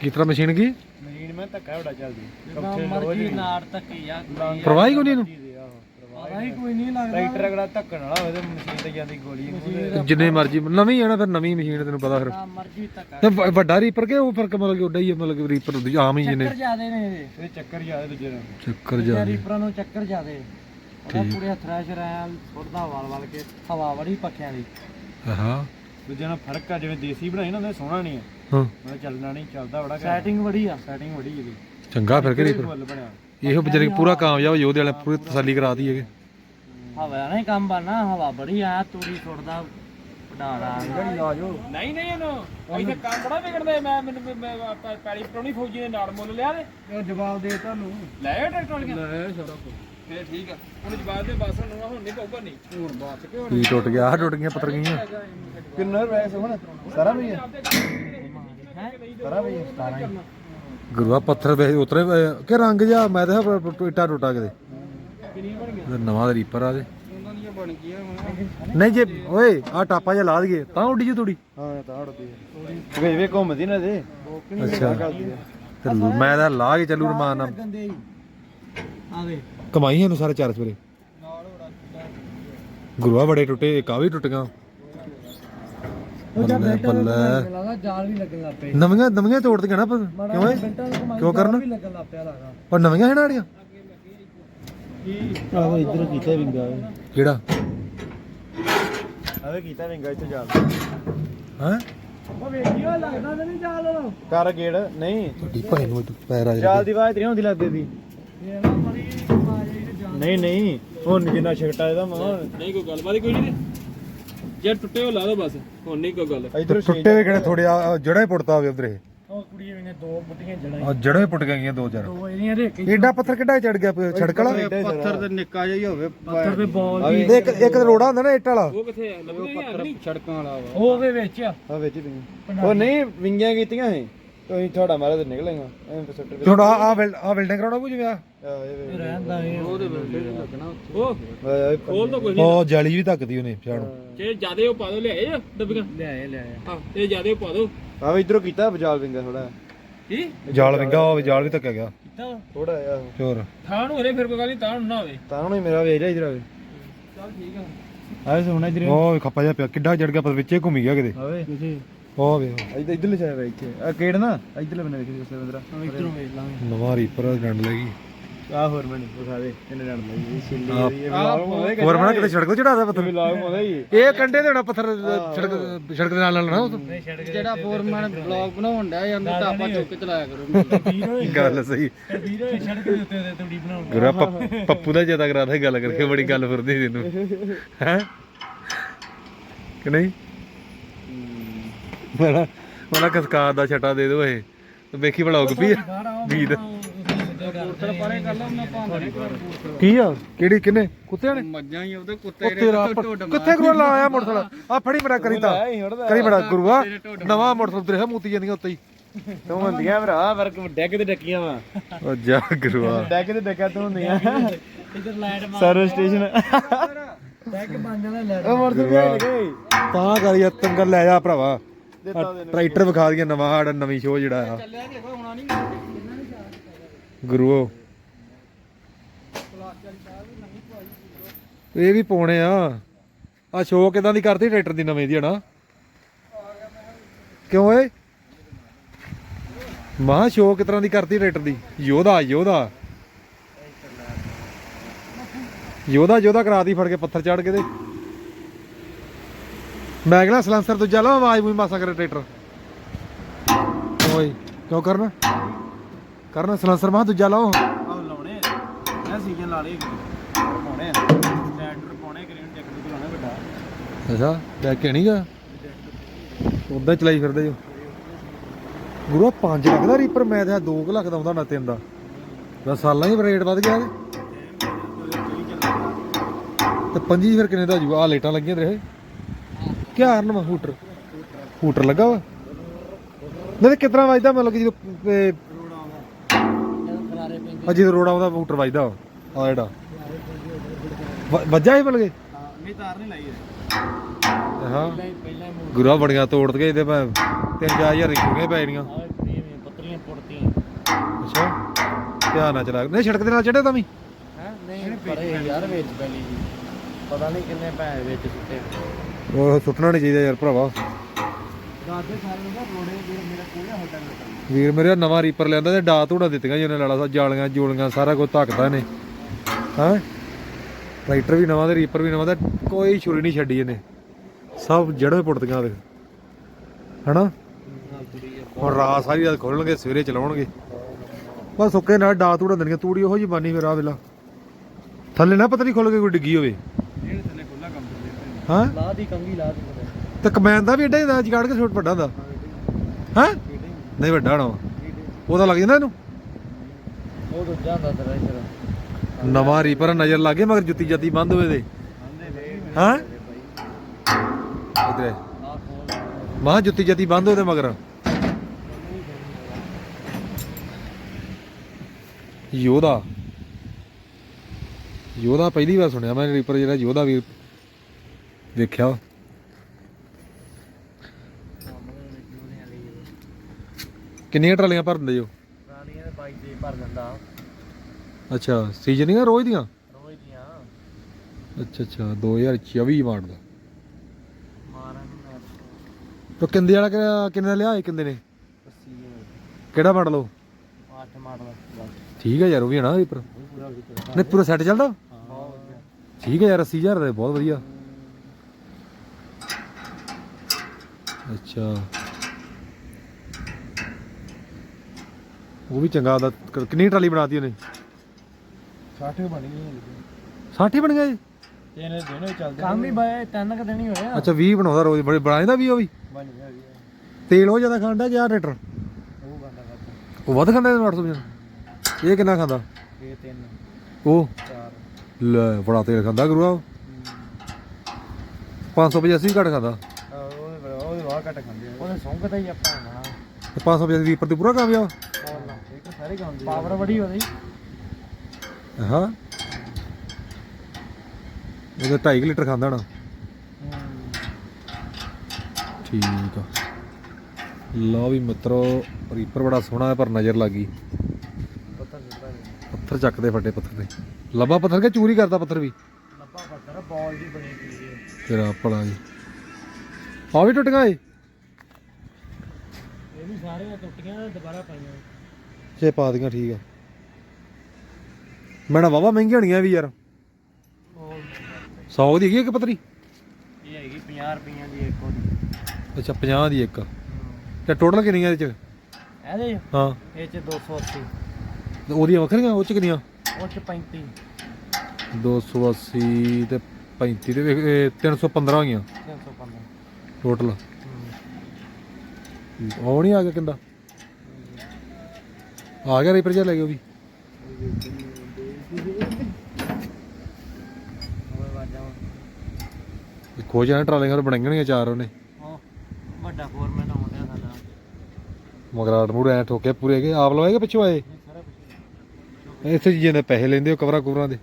ਕਿਸ ਤਰ੍ਹਾਂ ਮਸ਼ੀਨ ਕੀ? ਮਸ਼ੀਨ ਮੈਂ ਧੱਕਾ ਬੜਾ ਚੱਲਦੀ। ਜਿੰਨਾ ਮਰਜ਼ੀ ਨਾੜ ਤੱਕੀ ਆ ਪਰਵਾਹ ਕੋਈ ਨਹੀਂ ਇਹਨੂੰ? ਪਤਾ ਹੀ ਕੋਈ ਨਹੀਂ ਲੱਗਦਾ। ਟਰੈਕਟਰ ਅਗਲਾ ਧੱਕਣ ਵਾਲਾ ਹੋਵੇ ਤੇ ਮਸ਼ੀਨ ਤੇ ਜਾਂਦੀ ਗੋਲੀ ਜਿੰਨੇ ਮਰਜ਼ੀ ਨਵੀਂ ਨਾ ਫਿਰ ਨਵੀਂ ਮਸ਼ੀਨ ਤੈਨੂੰ ਪਤਾ ਫਿਰ। ਮਰਜ਼ੀ ਤੱਕਾ ਤੇ ਵ- ਵੱਡਾ ਰੀਪਰ ਕੇ ਉਹ ਫ਼ਰਕ ਮਤਲਬ ਕਿ ਉੱਡਾ ਹੀ ਮਤਲਬ ਕਿ ਰੀਪਰ ਦੂਜਾ ਆਮ ਹੀ ਜਿਹਨੇ ਚੱਕਰ ਜ਼ਿਆਦੇ ਨੇ ਇਹਦੇ। ਚੱਕਰ ਜ਼ਿਆਦਾ ਦੂਜੇ ਨਾਲ। ਚੱਕਰ ਜਾ ਰੀਪਰਾਂ ਨੂੰ ਚੱਕਰ ਜ਼ਿਆਦੇ। ਉਹਦਾ ਪੂਰੇ ਥ੍ਰੈਸ਼ਰ ਆ ਛੋੜਦਾ ਵਾਲ ਵਾਲ ਕੇ ਹਵਾ ਬੜੀ ਪੱਖਿਆਂ ਦੀ। ਹਾਂ ਦੂਜੇ ਨਾਲ ਫ਼ਰਕ ਆ ਜਿਵੇਂ ਦੇਸੀ ਬਣਾਈ ਨਾ ਉਹਦੇ ਸੋਹਣਾ ਨਹੀਂ ਹੈ ਹਾਂ। ਚੱਲਣਾ ਨਹੀਂ ਚੱਲਦਾ ਬੜਾ ਸੈਟਿੰਗ ਬੜੀ ਆ। ਸੈਟਿੰਗ ਬੜੀ ਇਹਦੀ ਚੰਗਾ ਫਿਰ ਕਿ ਰੀਪਰ ਫੁੱਲ ਬਣਿਆ। ਇਹੋ ਵਿਚਾਰੇ ਪੂਰਾ ਕਾਮਯਾਬ ਯੋਧੇ ਵਾਲੇ ਪੂਰੀ ਤਸੱਲੀ ਕਰਾਤੀ ਹੈਗੇ। ਹਵਾ ਨਹੀਂ ਕੰਮ ਬਣਨਾ ਹਵਾ ਬੜੀ ਆ ਤੂੜੀ ਗੜੀ ਆ ਜਾਓ। ਨਹੀਂ ਨਹੀਂ ਇਹਨੂੰ। ਇੱਥੇ ਕੰਮ ਬੜਾ ਵਿਗੜਦਾ ਮੈਂ ਮੈਨੂੰ ਪੈਲੀ ਪਟਾਉਣੀ ਫੌਜੀ ਦੇ ਨਾਲ ਮੁੱਲ ਲਿਆ ਤੇ। ਉਹ ਜਵਾਬ ਦੇ ਤੁਹਾਨੂੰ। ਲੈ ਟਰੈਕਟਰ ਵਾਲੀਆਂ। ਲੈ ਸਾਰਾ ਕੁਝ ਫੇਰ ਠੀਕ ਆ। ਹੁਣ ਜਵਾਬ ਦੇ ਬਸ ਨੂੰ ਹੁਣ ਨਹੀਂ ਪਊਗਾ ਨਹੀਂ। ਹੋਰ ਬਾਤ ਕਿ ਕੀ ਟੁੱਟ ਗਿਆ? ਆਹ ਟੁੱਟ ਗਈਆਂ ਪੱਤਰ ਗਈਆਂ। ਕਿੰਨਾ ਰੁਪਏ ਹੁਣ? ਸਾਰਾ ਵੀ ਹੈ ਸਾਰਾ ਵੀ 17 ਹੀ ਗੁਰੂਆ ਪੱਥਰ ਵੇ ਉਤਰੇ। ਕਿ ਰੰਗ ਜਾ ਮੈਂ ਤਾਂ ਟੁੱਟਾ ਟੁੱਟਾ ਕਿਤੇ। ਨਵਾਂ ਰੀਪਰ ਆ ਗਈਆਂ ਨਹੀਂ ਜੇ ਓਏ ਆ ਟਾਪਾ ਜਿਹਾ ਲਾ ਦਈਏ ਤਾਂ ਉੱਡੀ ਜੂ ਤੂੜੀ। ਹਾਂ ਤਾਂ ਹੈ ਵੇ ਵੇ ਘੁੰਮਦੀ ਨਾ ਦੇ ਅੱਛਾ। ਤੇ ਲੂ- ਮੈਂ ਤਾਂ ਲਾ ਕੇ ਚੱਲੂ ਰਮਾਨ ਨਾਲ। ਆਵੇ ਕਮਾਈ ਇਹਨੂੰ ਸਾਰੇ ਚਾਰ ਸਵੇਰੇ ਗੁਰੂਆ ਬੜੇ ਟੁੱਟੇ ਇੱਕ ਆ ਵੀ ਟੁੱਟ ਗਿਆ। ਬੱਲੇ ਬੱਲੇ ਲੱਗਦਾ ਜਾਲ ਵੀ ਲੱਗਣ ਲੱਗ ਪਏ। ਨਵੀਆਂ ਨਵੀਆਂ ਤੋੜਦੀਆਂ ਨਾ ਪਰ ਕਿਉਂ ਏ ਨੂੰ ਕਮਾਈ ਕਿਉਂ ਕਰਨ? ਵੀ ਲੱਗਣ ਲੱਗ ਪਿਆ ਲੱਗਦਾ। ਪਰ ਨਵੀਆਂ ਹੈ ਨਾੜੀਆਂ ਆਹ ਇਧਰ ਕੀਤਾ ਵਿੰਗਾ ਕਿਹੜਾ? ਆਵੇ ਕੀਤਾ ਵਿੰਗਾ ਇੱਥੇ ਜਾ ਹੈ? ਉਹ ਵੇਖੀਓ ਲੱਗਦਾ ਤਾਂ ਨਹੀਂ ਜਾਲ ਉਹ। ਕਰ ਗੇੜ ਨਹੀਂ। ਤੁਹਾਡੀ ਭਾਈ ਨੂੰ ਪੈਰ ਆ ਜਾਲ ਦੀ ਆਵਾਜ਼ ਤੇ ਨਹੀਂ ਹੁੰਦੀ ਲੱਗਦੀ ਦੀ ਇਹ ਨਾ ਮਰੀ ਜਾਲ ਨਹੀਂ ਨਹੀਂ। ਹੁਣ ਜਿੰਨਾ ਛਿਕਟਾ ਇਹਦਾ ਮਾਂ ਨਹੀਂ ਕੋਈ ਗੱਲਬਾਤ ਕੋਈ ਨਹੀਂ। ਜੇ ਟੁੱਟੇ ਹੋ ਲਾ ਦੋ ਬਸ ਹੁਣ ਨਹੀਂ ਕੋਈ ਗੱਲ। ਇਧਰ ਟੁੱਟੇ ਵੀ ਕਿਹੜੇ? ਥੋੜੇ ਜੜਾ ਹੀ ਪੁੱਟਦਾ ਹੋਵੇ ਉਧਰੇ। ਉਹ ਕੁੜੀ ਵੀ ਨੇ ਦੋ ਬੁੱਟੀਆਂ ਜੜਾਂ ਆ ਜੜਾ ਹੀ ਪੁੱਟ ਗਈਆਂ ਦੋ ਚਾਰ ਦੋ ਇਹਦੀਆਂ ਰੇਕ ਏਡਾ ਪੱਥਰ ਕਿੱਡਾ ਚੜ ਗਿਆ ਵਾਲਾ? ਪੱਥਰ ਤੇ ਨਿੱਕਾ ਜਿਹਾ ਹੀ ਹੋਵੇ ਪੱਥਰ ਦੇ ਬੋਲ ਇੱਕ ਇੱਕ ਤਾਂ ਰੋੜਾ ਹੁੰਦਾ ਨਾ ਇੱਟ ਵਾਲਾ। ਉਹ ਕਿੱਥੇ ਆ? ਲੱਭਦੇ ਨਹੀਂ? ਸੜਕਾਂ ਵਾਲਾ ਵਾ। ਉਹ ਉਹਦੇ ਵਿੱਚ ਆ। ਵਿੱਚ ਉਹ ਨਹੀਂ ਵਿੰਗੀਆਂ ਕੀਤੀਆਂ ਸੀ। ਤੁਸੀਂ ਥੋੜਾ ਮਾਰਾ ਤੇ ਨਿਕਲੇਗਾ ਐਂ ਸੱਟ ਤੇ। ਹੁਣ ਆ ਆ ਬਿਲ- ਆ ਬਿਲਡਿੰਗ ਕਰਾਉਣਾ ਪੂ ਜਿਵੇਂ ਆ? ਰਹਿੰਦਾ ਇਹ ਉਹਦੇ ਉਹ ਖੋਲ ਦੋ ਕੋਈ ਨਹੀਂ। ਉਹ ਜਾਲੀ ਵੀ ਧੱਕਦੀ ਉਹਨੇ ਪਿਆਣ ਜੇ ਜਿਆਦੇ ਉਹ ਪਾ ਦੋ ਲਿਆਏ ਆ ਡੱਬੀਆਂ? ਲਿਆਏ ਲਿਆਏ। ਹਾਂ ਤੇ ਜਿਆਦੇ ਉਹ ਪਾ ਦੋ। ਆ ਵੀ ਇਧਰੋਂ ਕੀਤਾ ਬਜਾਲ ਵਿੰਗਾ ਥੋੜਾ ਕੀ? ਜਾਲ ਵਿੰਗਾ ਉਹ ਜਾਲ ਵੀ ਧੱਕਿਆ ਗਿਆ। ਕੀਤਾ? ਥੋੜਾ ਆ ਹੋਰ? ਥਾਂ ਨੂੰ ਹਰੇ ਫਿਰ ਕੋਈ ਗੱਲ ਨਹੀਂ ਤਾਂ ਨੂੰ ਨਾ ਹੋਵੇ। ਤਾਂ ਹੀ ਮੇਰਾ ਵੇਖ ਲਿਆ ਇਧਰ ਆਵੇ ਚੱਲ ਠੀਕ ਆ। ਆਵੇ ਸੋਣਾ ਇਧਰ। ਉਹ ਖੱਪਾ ਜਿਹਾ ਪਿਆ ਕਿੱਡਾ ਜੜ ਗਿਆ ਪਰ ਵਿੱਚੇ ਘੁੰਮੀ ਗਿਆ ਕਿਤੇ। ਆਵੇ। ਉਹ ਵੇ ਇਧਰ ਇਧਰ ਲਿਖਿਆ ਹੋਇਆ ਇੱਥੇ ਆ ਕਿਹੜ ਨਾ? ਇਧਰਲੇ ਬੰਨੇ ਵੇਖੀ ਉਸ ਬੰਦਰਾ। ਇਧਰੋਂ ਵੇਖ ਲਾਂਗੇ। ਨਵਾਂ ਰੀਪਰ ਡੰਡ ਲੱਗੀ ਆ ਹੋਰ ਮੈਨੂੰ ਦਿਖਾ ਦੇ ਇਹਨੇ ਜਾਣ ਲਈ ਛਿੱਲੀ ਆਹ, ਇਹ ਵਲੌਗ ਪਾਉਂਦੇ ਹੋਰ ਬਣਾ ਕਿਤੇ ਸੜਕ ਚੜਾਦਾ ਪੱਥਰ? ਵਲੌਗ ਪਾਉਂਦਾ ਹੀ। ਇਹ ਕੰਡੇ ਤੇ ਹੋਣਾ ਪੱਥਰ ਸੜਕ ਸੜਕ ਦੇ ਨਾਲ ਨਾਲ ਨਾ ਉਹ ਤੋਂ। ਜਿਹੜਾ ਫੋਰਮੈਨ ਬਲੌਗ ਬਣਾਉਣ ਡਿਆ ਜਾਂਦਾ ਟਾਪਾ ਚੁੱਕ ਕੇ ਚਲਾਇਆ ਕਰੋ। ਗੱਲ ਸਹੀ। ਵੀਰੋ ਸੜਕ ਦੇ ਉੱਤੇ ਤੇ ਤੂੜੀ ਬਣਾਉਣ ਗੁਰਾ ਪੱਪ- ਪੱਪੂ ਦਾ ਜ਼ਿਆਦਾ ਕਰਾਦਾ ਗੱਲ ਕਰਕੇ ਬੜੀ ਗੱਲ ਫਿਰਦੀ ਤੈਨੂੰ। ਹੈ? ਕਿ ਨਹੀਂ? ਮੇਰਾ ਮੇਰਾ ਕਸਕਾਰ ਦਾ ਛਟਾ ਦੇ ਦੋ ਇਹ। ਤੇ ਵੇਖੀ ਬਲੌਗ ਵੀ ਵੀਰ ਪਰੇ ਕਰ ਲਾ ਉਹਨਾਂ ਭਾਂਡੇ ਕੀ ਆ? ਕਿਹੜੀ ਕਿੰਨੇ ਕੁੱਤਿਆਂ ਨੇ ਮੱਝਾਂ ਹੀ ਉਹਦੇ ਕੁੱਤੇ ਕੁੱਤੇ ਰਾ ਕਿੱਥੇ ਗੁਰੂ ਲਾਇਆ ਮੋਟਰਸਾਈਕਲ? ਆ ਫੜੀ ਮੇਰਾ ਕਰੀ ਤਾਂ। ਕਰੀ ਮੇਰਾ ਗੁਰੂਆ। ਨਵਾਂ ਮੋਟਰਸਾਈਕਲ ਤੇਰੇ ਮੂਤੀ ਜਾਂਦੀਆਂ ਉੱਤੇ ਹੀ। ਤੂੰ ਹੁੰਦੀਆਂ ਭਰਾ ਵਰਕ ਡੈਕ ਤੇ ਡੱਕੀਆਂ ਵਾ। ਉਹ ਜਾ ਗੁਰੂਆ। ਡੈਕ ਤੇ ਡੱਕਾ ਤੂੰ ਹੁੰਦੀਆਂ। ਇਧਰ ਲਾਈਟ ਮਾਰ। Service station. ਬੈਕ ਬਣ ਜਾਣਾ ਲੈ ਉਹ ਗਏ ਤਾਂ ਕਰੀ ਤੰਗਰ ਲੈ ਜਾ ਭਰਾਵਾ। ਟਰੈਕਟਰ ਵਿਖਾ ਦਈਏ ਨਵਾਂ ਸਾਡਾ ਨਵੀਂ ਸ਼ੋਅ ਜਿਹੜਾ ਆ। ਗੁਰੂਓ। ਇਹ ਵੀ ਪਾਉਣੇ ਆ। ਆ ਸ਼ੋਅ ਕਿਦਾਂ ਦੀ ਕਰਦੀ ਟਰੈਕਟਰ ਦੀ ਨਵੇਂ ਦੀ ਹਨਾ? ਕਿਉਂ ਏ ਮਾਂ ਸ਼ੋਅ ਕਿਸ ਤਰ੍ਹਾਂ ਦੀ ਕਰਦੀ ਟਰੈਕਟਰ ਦੀ? ਯੋਧਾ ਯੋਧਾ। ਯੋਧਾ ਯੋਧਾ ਕਰਾਤੀ ਫੜ ਕੇ ਪੱਥਰ ਚੜ ਕੇ ਤੇ। ਮੈਂ ਕਹਿੰਦਾ ਸਲੈਂਸਰ ਦੂਜਾ ਲਾ ਆਵਾਜ਼ ਮੂਈ ਮਾਸਾ ਕਰੇ ਟਰੈਕਟਰ। ਓਏ ਕਿਉਂ ਕਰਨਾ? ਕਰਨਾ ਸਲੈਂਸਰ ਮਾ ਦੂਜਾ ਲਾਓ। ਆਹ ਲਾਉਣੇ ਇਹ ਸੀਜ਼ਨ ਲਾ ਲਈ ਪਾਉਣੇ ਆ। ਟਰੈਕਟਰ ਪਾਉਣੇ ਕਰੀਨ ਟਰੈਕਟਰ ਲਾਉਣਾ ਵੱਡਾ। ਅੱਛਾ ਲੈ ਕੇ ਨਹੀਂਗਾ? ਉਦਾਂ ਹੀ ਚਲਾਈ ਫਿਰਦੇ ਜੋ ਗੁਰੂ 5 ਲੱਖ ਦਾ ਰੀਪਰ ਮੈਂ ਤਾਂ 2 ਲੱਖ ਦਾ ਆਉਂਦਾ ਨਾ ਤਿੰਨ ਦਾ। ਦਸ ਸਾਲਾਂ ਹੀ ਰੇਟ ਵੱਧ ਗਿਆ। ਤੇ ਪੰਜੀ ਫਿਰ ਕਿੰਨੇ ਦਾ ਜੂ ਆ ਲੇਟਾਂ ਲੱਗੀਆਂ ਤੇਰੇ। ਕਿਆ ਹਰਨ ਵਾ ਹੂਟਰ? ਹੂਟਰ ਲੱਗਾ ਵਾ? ਨਹੀਂ ਤੇ ਕਿਤਨਾ ਵੱਜਦਾ ਮਤਲਬ ਕਿ ਜਦੋਂ ਇਹ, ਆ ਜਦੋਂ ਰੋਡ ਆਉਂਦਾ ਹੂਟਰ ਵੱਜਦਾ ਆ ਜਿਹੜਾ। ਵ- ਵੱਜਾ ਹੀ ਮਤਲਬ ਕਿ? ਨਹੀਂ ਤਾਰ ਨਹੀਂ ਲਾਈ ਹਾਂ। ਪਹਿਲਾਂ ਗੁਰਾ ਬੜੀਆਂ ਤੋੜ ਕੇ ਇਹਦੇ ਮੈਂ 3000 ਦੀ ਕੁੜੀਆਂ ਪੱਤਰੀਆਂ ਪੁੜਤੀਆਂ ਅੱਛਾ। ਧਿਆਨ ਨਾਲ ਚਲਾ। ਨਹੀਂ ਸੜਕ ਦੇ ਨਾਲ ਚੜਿਆ ਤਾਂ ਵੀ? ਹੈ? ਨਹੀਂ ਪਰੇ ਯਾਰ ਵਿੱਚ ਪੈਲੀ ਜੀ ਪਤਾ ਨਹੀਂ ਕਿੰਨੇ ਪੈਸੇ ਵਿੱਚ ਸੁੱਟੇ ਉਹ ਸੁੱਟਣਾ ਨਹੀਂ ਚਾਹੀਦਾ ਯਾਰ ਭਰਾਵਾ। ਦਾਦੇ ਸਾਰੇ ਨੂੰ ਰੋੜੇ ਵੀਰ ਮੇਰਾ ਕੋਈ ਹੋਟਲ ਨਹੀਂ ਵੀਰ ਮੇਰੇ ਨਵਾਂ ਰੀਪਰ ਲਿਆਂਦਾ ਤੇ ਡਾ ਧੂੜਾ ਦਿੱਤੀਆਂ ਜੀ ਉਹਨੇ ਲਾਲਾ ਸਾਹਿਬ ਜਾਲੀਆਂ ਜੂਲੀਆਂ ਸਾਰਾ ਕੁਝ ਧੱਕਦਾ ਨੇ ਹਾਂ? ਟਰੈਕਟਰ ਵੀ ਨਵਾਂ ਤੇ ਰੀਪਰ ਵੀ ਨਵਾਂ ਤੇ ਕੋਈ ਛੁਰੀ ਨਹੀਂ ਛੱਡੀ ਇਹਨੇ। ਸਭ ਜੜ੍ਹਾਂ ਪੁੱਟਦੀਆਂ ਦੇ ਹਨਾ? ਹੁਣ ਰਾਤ ਸਾਰੀ ਰਾਤ ਖੋਲਣਗੇ ਸਵੇਰੇ ਚਲਾਉਣਗੇ। ਬਸ ਸੁੱਕੇ ਨਾਲ ਡਾ ਧੂੜਾ ਦੇਣਗੇ ਤੂੜੀ ਉਹੋ ਜੀ ਬਾਨੀ ਫਿਰ ਆ ਵੇਲਾ। ਥੱਲੇ ਨਾ ਪਤਾ ਨਹੀਂ ਖੁੱਲ ਕੇ ਕੋਈ ਡਿੱਗੀ ਹੋਵੇ ਜਿਹੜੇ ਥੱਲੇ ਖੁੱਲਾ ਕੰਮ ਕਰਦੇ ਹਾਂ? ਲਾ ਦੀ ਕੰਗੀ ਲਾ ਦੀ ਪਤਾ ਤੇ ਕਮੈਨ ਦਾ ਵੀ ਏਡਾ ਹੀ ਦਾ ਜਗਾੜ ਕੇ ਛੋਟ ਵੱਡਾ ਹੁੰਦਾ। ਹਾਂ ਨਹੀਂ ਵੱਡਾ ਹੋਣਾ। ਉਹਦਾ ਲੱਗ ਜਾਂਦਾ ਇਹਨੂੰ? ਉਹ ਦੂਜਾ ਹੁੰਦਾ ਤੇਰਾ ਇਧਰ। ਨਵਾਂ ਰੀਪਰ ਨਜ਼ਰ ਲੱਗੇ ਮਗਰ ਜੁੱਤੀ ਜੱਤੀ ਬੰਦ ਹੋਵੇ ਦੇ। ਹਾਂ? ਇਧਰ। ਮਾਂ ਜੁੱਤੀ ਜੱਤੀ ਬੰਦ ਹੋਵੇ ਤੇ ਮਗਰ। ਯੋਧਾ। ਯੋਧਾ ਪਹਿਲੀ ਵਾਰ ਸੁਣਿਆ ਮੈਂ ਰੀਪਰ ਜਿਹੜਾ ਯੋਧਾ ਵੀ ਦੇਖਿਆ ਕਿੰਨੀਆਂ ਟਰਾਲੀਆਂ ਭਰ ਦਿੰਦੇ ਜੋ ਬਾਈਕ ਭਰ ਦਿੰਦਾ। ਅੱਛਾ ਸੀਜ਼ਨਿੰਗ ਰੋਜ਼ ਦੀਆਂ? ਰੋਜ਼ ਦੀਆਂ। ਅੱਛਾ ਅੱਛਾ 2024 ਮਾਡਲ ਦਾ। ਮਾਰਨ ਮੈਂ ਤੋ ਕਿੰਦੇ ਵਾਲਾ ਕਿੰਨੇ ਦਾ ਲਿਆ ਇਹ ਕਿੰਦੇ ਨੇ? ਕਿਹੜਾ ਮਾਡਲ ਉਹ? 8 ਮਾਡਲ ਠੀਕ ਹੈ ਯਾਰ ਉਹ ਵੀ ਹੈ ਨਾ ਰੀਪਰ ਪੂਰਾ। ਨਹੀਂ ਪੂਰਾ ਸੈੱਟ ਚੱਲਦਾ? ਠੀਕ ਹੈ ਯਾਰ 80000 ਦਾ ਬਹੁਤ ਵਧੀਆ। ਅੱਛਾ। ਉਹ ਵੀ ਚੰਗਾ ਦਾ ਕਿੰਨੀ ਟਰਾਲੀ ਬਣਾਤੀ ਉਹਨੇ? 60 ਬਣੀ ਨਹੀਂ 60 ਹੀ ਬਣ ਜੀ ਤੇ ਇਹਨੇ ਦਿਨੇ ਚੱਲਦੇ ਕੰਮ ਹੀ ਬਾਏ ਤਿੰਨ ਕ ਦਿਨ ਹੀ ਹੋਏ ਆ। ਅੱਛਾ 20 ਬਣਾਉਂਦਾ ਰੋਜ਼। ਬੜੇ ਬਣਾਉਂਦਾ ਵੀ ਉਹ ਵੀ? ਬਣ ਗਿਆ ਤੇਲ ਉਹ ਜ਼ਿਆਦਾ ਖਾਂਦਾ ਆ ਟਰੈਕਟਰ? ਉਹ ਵੱਧ ਖਾਂਦਾ 800 ਇਹ ਕਿੰਨਾ ਖਾਂਦਾ? ਇਹ ਤਿੰਨ। ਉਹ? ਚਾਰ। ਲੈ ਬੜਾ ਤੇਲ ਖਾਂਦਾ ਗੁਰੂਆ 585 ਘੱਟ ਖਾਂਦਾ ਆ ਉਹਦੇ ਉਹਦੇ ਵਾਹ ਘਟ ਖਾਂਦੇ ਆ। ਉਹਦੇ ਸੁੰਘਦਾ ਹੀ ਆਪਾਂ ਨਾ ਤੇ 585 ਰੀਪਰ ਤੇ ਪੂਰਾ ਕਾਮਯਾਬ ਇਹ ਤਾਂ ਸਾਰੇ ਖਾਂਦੇ ਪਾਵਰ ਬੜੀ ਉਹਦੀ। ਹਾਂ। ਉਹਦਾ 2.5 ਲੀਟਰ ਖਾਂਦਾ ਨਾ ਠੀਕ ਆ। ਲਓ ਵੀ ਮਿੱਤਰੋ ਰੀਪਰ ਬੜਾ ਸੋਹਣਾ ਹੈ ਪਰ ਨਜ਼ਰ ਲੱਗੀ ਸਿੱਧਾ ਪੱਥਰ ਚੱਕਦੇ ਫੱਟੇ ਪੱਥਰ ਤੇ। ਲੱਭਾ ਪੱਥਰ ਕੇ ਚੂਰੀ ਕਰਦਾ ਪੱਥਰ ਵੀ? ਲੱਭਾ ਪੱਤਰ ਬਾਲ ਦੀ ਬਣੀ ਪਈ ਹੈ। ਤੇਰਾ ਭਲਾ ਜੀ। ਆ ਵੀ ਟੁੱਟ ਗਏ ਇਹ ਵੀ ਸਾਰੇ ਟੁੱਟੀਆਂ ਤੇ ਦੁਬਾਰਾ ਪਾਈਆਂ। ਛੇ ਪਾ ਦੀਆਂ ਠੀਕ ਆ। ਮੈਂ ਨਾ ਵਾਵਾ ਮਹਿੰਗੀਆਂ ਹੋਣੀਆਂ ਵੀ ਯਾਰ। ਉਹ 100 ਦੀ ਹੈਗੀ ਇੱਕ ਪੱਤਰੀ? ਇਹ ਹੈਗੀ 50 ਰੁਪਈਆਂ ਦੀ ਇੱਕ ਉਹਦੀ। ਅੱਛਾ 50 ਦੀ ਇੱਕ। ਤੇ ਟੋਟਲ ਕਿੰਨੀਆਂ ਇਹਦੇ ਚ? ਇਹਦੇ? ਹਾਂ। ਇਹ ਚ 280 ਤੇ ਉਹਦੀਆਂ ਵੱਖਰੀਆਂ ਉਹ ਚ ਕਿੰਨੀਆਂ? ਉਹ ਚ 35 280 ਤੇ 35 ਤੇ ਵੇਖ, ਇਹ 315 ਹੋਈਆਂ। 315 ਟੋਟਲ। ਉਹ ਨਹੀਂ ਆ ਗਿਆ ਕਿੰਦਾ ਆ ਗਿਆ ਰੀਪਰ ਜਿਹਾ ਲੈ ਗਿਆ ਉਹ ਵੀ। ਖੋਜ ਜਾਣਾ ਟਰਾਲੀਆਂ ਹੋਰ ਬਣਾਈਆਂ ਚਾਰ ਉਹਨੇ। ਉਹ ਵੱਡਾ ਫੋਰਮੈਨ ਆਉਂਦਾ ਸਾਡਾ ਮਗਰਾਟ ਮੂੜ ਐ ਠੋਕੇ ਪੂਰੇ ਕੇ ਆਪ ਲਵਾਏਗਾ ਪਿੱਛੋਂ ਆਏ? ਇੱਥੇ ਜੀ ਜਾਂਦੇ ਪੈਸੇ ਲੈਂਦੇ ਹੋ ਕਵਰਾਂ ਕੁਵਰਾਂ ਦੇ।